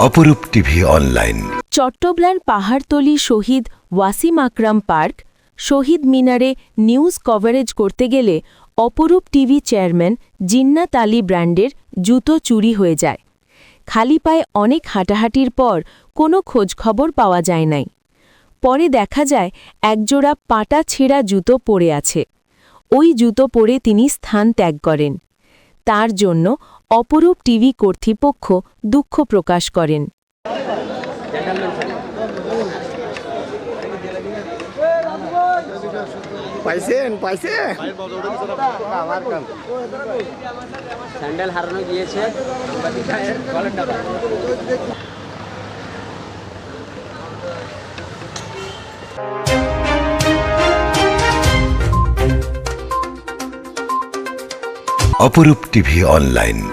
Aparup TV online. Chattogram Pahartali Shahid Wasim Akram park, Shahid মিনারে news coverage করতে গেলে অপরূপ টিভি চেয়ারম্যান জিন্নাত আলী ব্র্যান্ডের জুতো চুরি হয়ে যায়। খালি পায়ে অনেক হাঁটাহাঁটির পর কোনো খোঁজখবর পাওয়া যায় নাই। পরে দেখা যায় একজোড়া পাটা ছেঁড়া জুতো পড়ে আছে। ওই জুতো পরে তিনি স্থান ত্যাগ করেন। তার জন্য অপরূপ টিভি কর্তৃপক্ষ দুঃখ প্রকাশ করেন। পাইছেন পাইছেন। স্যান্ডেল হারানো গিয়েছে। অপরূপ টিভি অনলাইন।